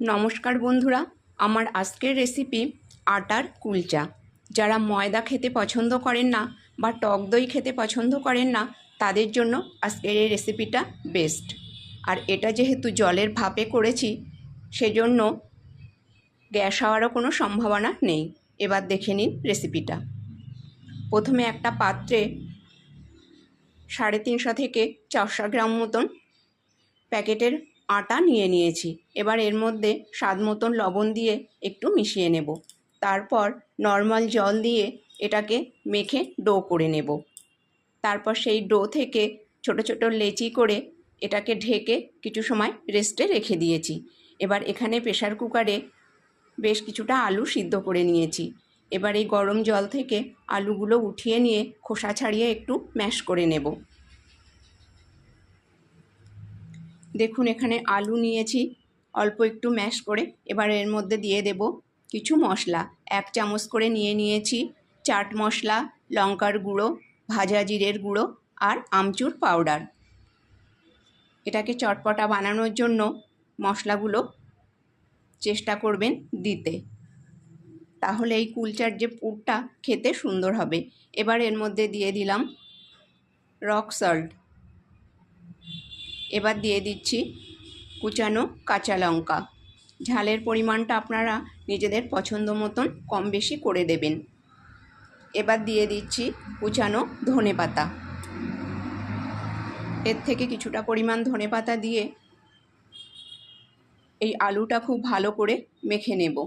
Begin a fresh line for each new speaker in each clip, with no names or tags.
নমস্কার বন্ধুরা, আমার আজকের রেসিপি আটার কুলচা। যারা ময়দা খেতে পছন্দ করেন না বা টক দই খেতে পছন্দ করেন না, তাদের জন্য আজকের এই রেসিপিটা বেস্ট আর এটা যেহেতু জলের ভাপে করেছি, সেজন্য গ্যাস হওয়ারও কোনো সম্ভাবনা নেই। এবার দেখে নিন রেসিপিটা প্রথমে একটা পাত্রে সাড়ে তিনশো থেকে চারশো গ্রাম মতন প্যাকেটের আটা নিয়ে নিয়েছি। এবার এর মধ্যে স্বাদ মতন লবণ দিয়ে একটু মিশিয়ে নেব। তারপর নর্মাল জল দিয়ে এটাকে মেখে ডো করে নেব। তারপর সেই ডো থেকে ছোট ছোট লেচি করে এটাকে ঢেকে কিছু সময় রেস্টে রেখে দিয়েছি। এবার এখানে প্রেশার কুকারে বেশ কিছুটা আলু সিদ্ধ করে নিয়েছি। এবার এই গরম জল থেকে আলুগুলো উঠিয়ে নিয়ে খোসা ছাড়িয়ে একটু ম্যাশ করে নেব। দেখুন, এখানে আলু নিয়েছি, অল্প একটু ম্যাশ করে। এবার এর মধ্যে দিয়ে দেব কিছু মশলা। এক চামচ করে নিয়ে নিয়েছি চাট মশলা, লঙ্কার গুঁড়ো, ভাজা জিরের গুঁড়ো আর আমচুর পাউডার। এটাকে চটপটা বানানোর জন্য মশলাগুলো চেষ্টা করবেন দিতে। তাহলে এই কুলচার যে পুরটা খেতে সুন্দর হবে। এবার এর মধ্যে দিয়ে দিলাম রক সল্ট। এবার দিয়ে দিচ্ছি কুচানো কাঁচা লঙ্কা। ঝালের পরিমাণটা আপনারা নিজেদের পছন্দ মতন কম বেশি করে দেবেন। এবার দিয়ে দিচ্ছি কুচানো ধনে পাতা। এর থেকে কিছুটা পরিমাণ ধনে পাতা দিয়ে এই আলুটা খুব ভালো করে মেখে নেব।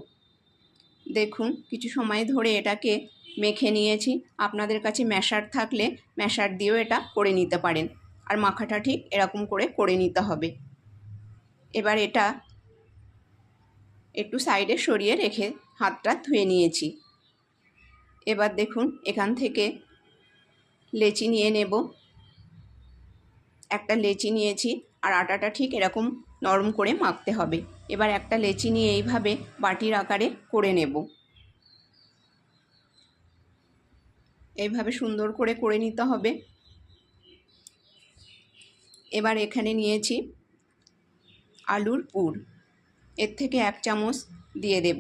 দেখুন কিছু সময় ধরে এটাকে মেখে নিয়েছি। আপনাদের কাছে ম্যাশার থাকলে ম্যাশার দিয়েও এটা করে নিতে পারেন। আর মাখাটা ঠিক এরকম করে করে নিতে হবে। এবার এটা একটু সাইডে সরিয়ে রেখে হাতটা ধুয়ে নিয়েছি। এবার দেখুন, এখান থেকে লেচি নিয়ে নেব। একটা লেচি নিয়েছি আর আটাটা ঠিক এরকম নরম করে মাখতে হবে। এবার একটা লেচি নিয়ে এইভাবে বাটির আকারে করে নেব। এইভাবে সুন্দর করে করে নিতে হবে। এবার এখানে নিয়েছি আলুর পুর। এর থেকে এক চামচ দিয়ে দেব।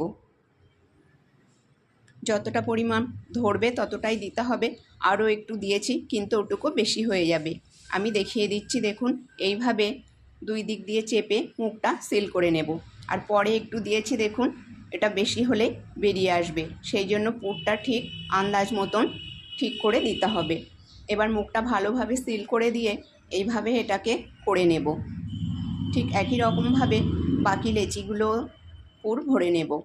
যতটা পরিমাণ ধরবে ততটাই দিতে হবে। আরও একটু দিয়েছি, কিন্তু ওটুকু বেশি হয়ে যাবে। আমি দেখিয়ে দিচ্ছি, দেখুন, এইভাবে দুই দিক দিয়ে চেপে মুখটা সিল করে নেব। আর পরে একটু দিয়েছি, দেখুন, এটা বেশি হলে বেরিয়ে আসবে। সেই জন্য পুরটা ঠিক আন্দাজ মতন ঠিক করে দিতে হবে। এবার মুখটা ভালোভাবে সিল করে দিয়ে এইভাবে এটাকে করে নেব। ঠিক একই রকমভাবে বাকি লেচিগুলো পুর ভরে নেব।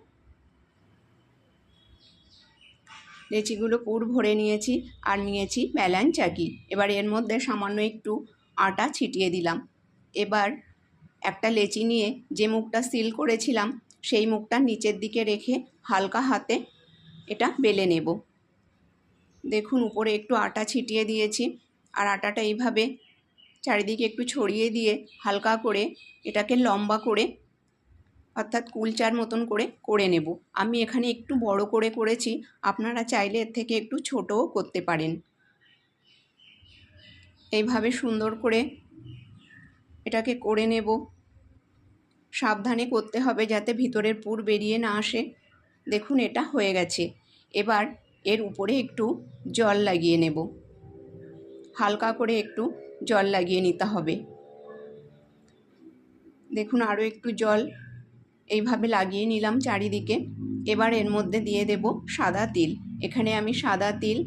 লেচিগুলো পুর ভরে নিয়েছি আর নিয়েছি ব্যালান চাকি। এবার এর মধ্যে সামান্য একটু আটা ছিটিয়ে দিলাম। এবার একটা লেচি নিয়ে যে মুখটা সিল করেছিলাম, সেই মুখটা নিচের দিকে রেখে হালকা হাতে এটা বেলে নেব। দেখুন উপরে একটু আটা ছিটিয়ে দিয়েছি। আর আটাটা এইভাবে চারিদিকে একটু ছড়িয়ে দিয়ে হালকা করে এটাকে লম্বা করে, অর্থাৎ কুলচার মতন করে করে নেব। আমি এখানে একটু বড় করে করেছি, আপনারা চাইলে এর থেকে একটু ছোটও করতে পারেন। এইভাবে সুন্দর করে এটাকে করে নেব। সাবধানে করতে হবে যাতে ভিতরের পুর বেরিয়ে না আসে। দেখুন, এটা হয়ে গেছে। এবার এর উপরে একটু জল লাগিয়ে নেব। হালকা করে একটু জল লাগিয়ে নিতে হবে। দেখুন আরও একটু জল এইভাবে লাগিয়ে নিলাম চারিদিকে। এবার এর মধ্যে দিয়ে দেব সাদা তিল। এখানে আমি সাদা তিল,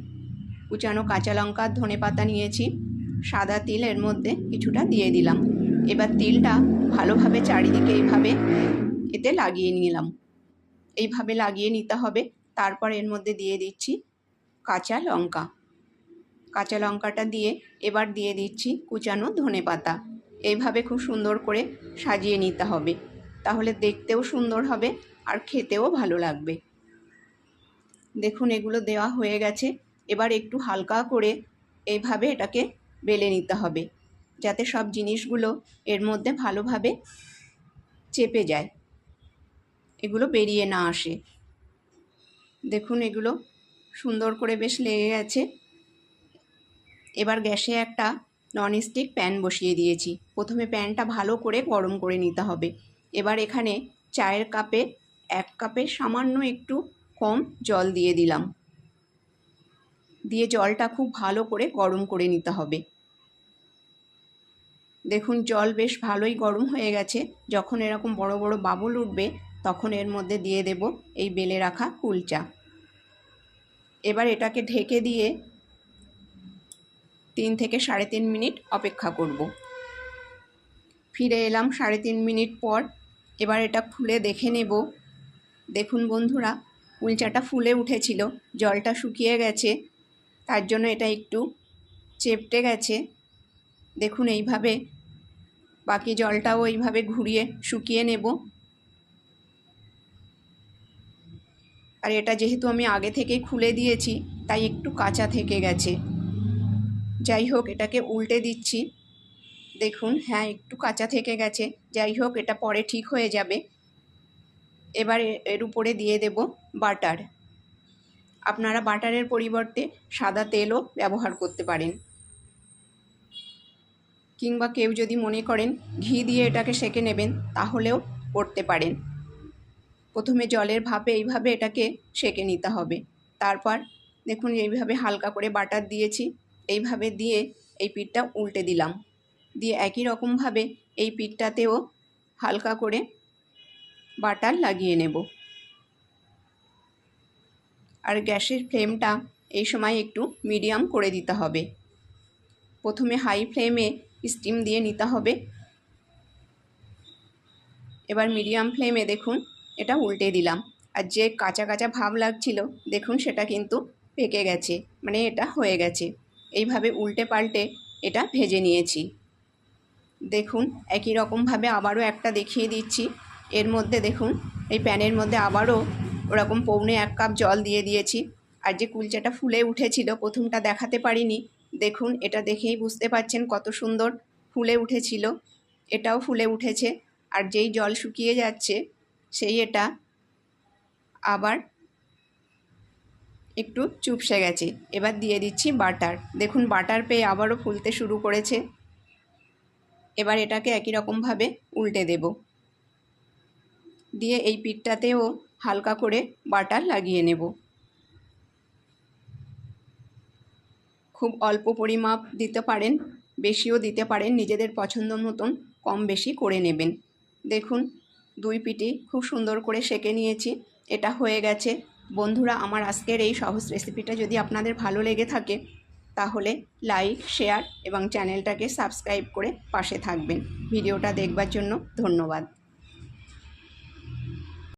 কুচানো কাঁচা লঙ্কা, ধনে পাতা নিয়েছি। সাদা তিল এর মধ্যে কিছুটা দিয়ে দিলাম। এবার তিলটা ভালোভাবে চারিদিকে এইভাবে এতে লাগিয়ে নিলাম। এইভাবে লাগিয়ে নিতে হবে। তারপর এর মধ্যে দিয়ে দিচ্ছি কাঁচা লঙ্কা। কাঁচা লঙ্কাটা দিয়ে এবার দিয়ে দিচ্ছি কুচানো ধনে পাতা। এইভাবে খুব সুন্দর করে সাজিয়ে নিতে হবে। তাহলে দেখতেও সুন্দর হবে আর খেতেও ভালো লাগবে। দেখুন, এগুলো দেওয়া হয়ে গেছে। এবার একটু হালকা করে এইভাবে এটাকে বেলে নিতে হবে, যাতে সব জিনিসগুলো এর মধ্যে ভালোভাবে চেপে যায়, এগুলো বেরিয়ে না আসে। দেখুন, এগুলো সুন্দর করে বেশ লেগে গেছে। এবার গ্যাসে একটা ননস্টিক প্যান বসিয়ে দিয়েছি। প্রথমে প্যানটা ভালো করে গরম করে নিতে হবে। এবার এখানে চায়ের কাপে এক কাপে সামান্য একটু কম জল দিয়ে দিলাম। দিয়ে জলটা খুব ভালো করে গরম করে নিতে হবে। দেখুন, জল বেশ ভালোই গরম হয়ে গেছে। যখন এরকম বড় বড় বাবুল উঠবে, তখন এর মধ্যে দিয়ে দেব এই বেলে রাখা কুলচা। এবার এটাকে ঢেকে দিয়ে তিন থেকে সাড়ে তিন মিনিট অপেক্ষা করব। ফিরে এলাম সাড়ে তিন মিনিট পর। এবার এটা খুলে দেখে নেব। দেখুন বন্ধুরা কুলচাটা ফুলে উঠেছিল, জলটা শুকিয়ে গেছে। তার জন্য এটা একটু চেপটে গেছে। দেখুন এইভাবে, বাকি জলটাও এইভাবে ঘুরিয়ে শুকিয়ে নেব। আর এটা যেহেতু আমি আগে থেকেই খুলে দিয়েছি, তাই একটু কাঁচা থেকে গেছে। যাই হোক এটাকে উল্টে দিচ্ছি। দেখুন হ্যাঁ একটু কাঁচা থেকে গেছে। যাই হোক এটা পরে ঠিক হয়ে যাবে। এবার এর উপরে দিয়ে দেব বাটার। আপনারা বাটারের পরিবর্তে সাদা তেলও ব্যবহার করতে পারেন। কিংবা কেউ যদি মনে করেন ঘি দিয়ে এটাকে সেকে নেবেন, তাহলেও করতে পারেন। প্রথমে জলের ভাপে এইভাবে এটাকে সেকে নিতে হবে। তারপর দেখুন, এইভাবে হালকা করে বাটার দিয়েছি। এইভাবে দিয়ে এই পিঠটা উল্টে দিলাম। দিয়ে একই রকমভাবে এই পিঠটাতেও হালকা করে বাটার লাগিয়ে নেব। আর গ্যাসের ফ্লেমটা এই সময় একটু মিডিয়াম করে দিতে হবে। প্রথমে হাই ফ্লেমে স্টিম দিয়ে নিতে হবে। এবার মিডিয়াম ফ্লেমে দেখুন এটা উল্টে দিলাম। আর যে কাঁচা কাঁচা ভাব লাগছিল, দেখুন সেটা কিন্তু পেকে গেছে মানে এটা হয়ে গেছে। এইভাবে উল্টে পাল্টে এটা ভেজে নিয়েছি। দেখুন, একই রকমভাবে আবারও একটা দেখিয়ে দিচ্ছি। এর মধ্যে দেখুন, এই প্যানের মধ্যে আবারও ওরকম পৌনে এক কাপ জল দিয়ে দিয়েছি। আর যে কুলচাটা ফুলে উঠেছিল, প্রথমটা দেখাতে পারিনি। দেখুন, এটা দেখেই বুঝতে পারছেন কত সুন্দর ফুলে উঠেছিল। এটাও ফুলে উঠেছে। আর যেই জল শুকিয়ে যাচ্ছে, সেই এটা আবার একটু চুপসে গেছে। এবার দিয়ে দিচ্ছি বাটার। দেখুন, বাটার পেয়ে আবারও ফুলতে শুরু করেছে। এবার এটাকে একই রকমভাবে উল্টে দেব। দিয়ে এই পিঠটাতেও হালকা করে বাটার লাগিয়ে নেব। খুব অল্প পরিমাপ দিতে পারেন, বেশিও দিতে পারেন, নিজেদের পছন্দ মতন কম বেশি করে নেবেন। দেখুন, দুই পিটি খুব সুন্দর করে সেকে নিয়েছি। এটা হয়ে গেছে বন্ধুরা, আমার আজকের এই সহজ রেসিপিটা যদি আপনাদের ভালো লেগে থাকে, তাহলে লাইক শেয়ার এবং চ্যানেলটাকে সাবস্ক্রাইব করে পাশে থাকবেন। ভিডিওটা দেখবার জন্য ধন্যবাদ।